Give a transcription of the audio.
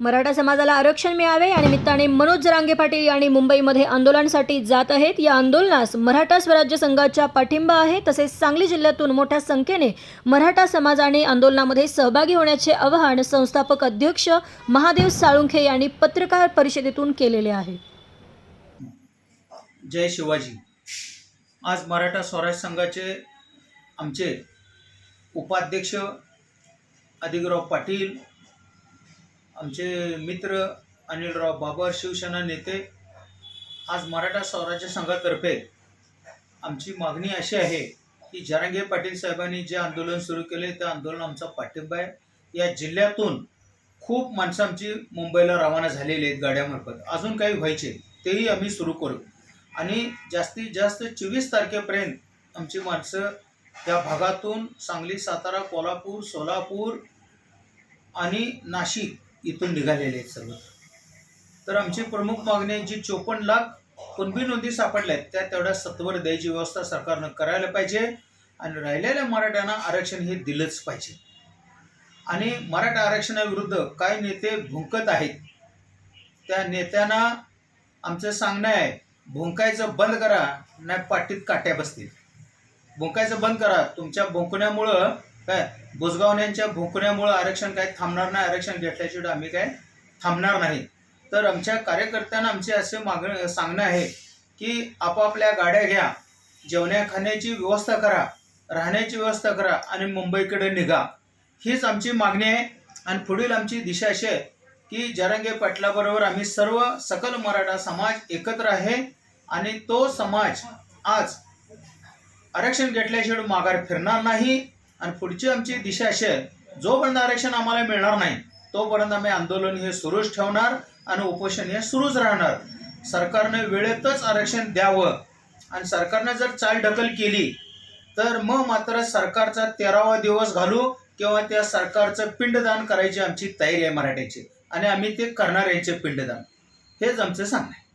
मराठा समाजाला आरक्षण मिळावे या निमित्ताने मनोज जरांगे पाटील यांनी मुंबईमध्ये आंदोलनासाठी जात आहेत. या आंदोलनास मराठा स्वराज्य संघाचा पाठिंबा आहे. तसेच सांगली जिल्ह्यातून मोठ्या संख्येने मराठा समाजाने आंदोलनामध्ये सहभागी होण्याचे आवाहन संस्थापक अध्यक्ष महादेव साळुंखे यांनी पत्रकार परिषदेतून केलेले आहे. जय शिवाजी. आज मराठा स्वराज संघाचे आमचे उपाध्यक्ष अधिकराव पाटील आमचे मित्र अनिलराव बाबर शिवसेना नेते आज मराठा स्वराज्य संघातर्फे आमची मागणी अशी आहे की जरांगे पाटील साहेबांनी जे आंदोलन सुरू केले त्या आंदोलन आमचा पाठिंबा आहे. या जिल्ह्यातून खूप माणसं आमची मुंबईला रवाना झालेली आहेत गाड्यामार्फत. अजून काही व्हायचे तेही आम्ही सुरू करू. आणि जास्तीत जास्त चोवीस तारखेपर्यंत आमची माणसं या भागातून सांगली सातारा कोल्हापूर सोलापूर आणि नाशिक इथून निघालेले आहेत सर्व. तर आमची प्रमुख मागणी आहे जी चोपन्न लाख कुणबी नोंदी सापडल्या आहेत त्या तेवढ्या सत्वर द्यायची व्यवस्था सरकारनं करायला पाहिजे आणि राहिलेल्या मराठ्यांना आरक्षण हे दिलंच पाहिजे. आणि मराठा आरक्षणाविरुद्ध काय नेते भुंकत आहेत. त्या नेत्यांना आमचं सांगणं आहे भुंकायचं बंद करा नाही पाठीत काट्या बसतील. भुंकायचं बंद करा तुमच्या भुंकण्यामुळं काय बुजगावण्यांच्या भोकण्यामुळे आरक्षण काय थांबणार नाही आरक्षण घेतल्याशिवाय आम्ही काय थांबणार नाही. तर आमच्या कार्यकर्त्यांना आमचे असे मागणं सांगणं आहे की आपापल्या गाड्या घ्या जेवण्या खाण्याची व्यवस्था करा राहण्याची व्यवस्था करा आणि मुंबईकडे निघा. हीच आमची मागणी आहे आणि पुढील आमची दिशा अशी आहे की जरंगे पाटलाबरोबर आम्ही सर्व सकल मराठा समाज एकत्र आहे आणि तो समाज आज आरक्षण घेतल्याशिवाय माघार फिरणार नाही. आणि पुढची आमची दिशा अशी आहे जोपर्यंत आरक्षण आम्हाला मिळणार नाही तोपर्यंत आम्ही आंदोलन हे सुरूच ठेवणार आणि उपोषण हे सुरूच राहणार. सरकारने वेळेतच आरक्षण द्यावं. आणि सरकारने जर चाल ढकल केली तर मग मात्र सरकारचा तेरावा दिवस घालू किंवा त्या सरकारचं पिंडदान करायची आमची तयारी आहे मराठ्याची. आणि आम्ही ते करणार यांचे पिंडदान. हेच आमचं सांगणं आहे.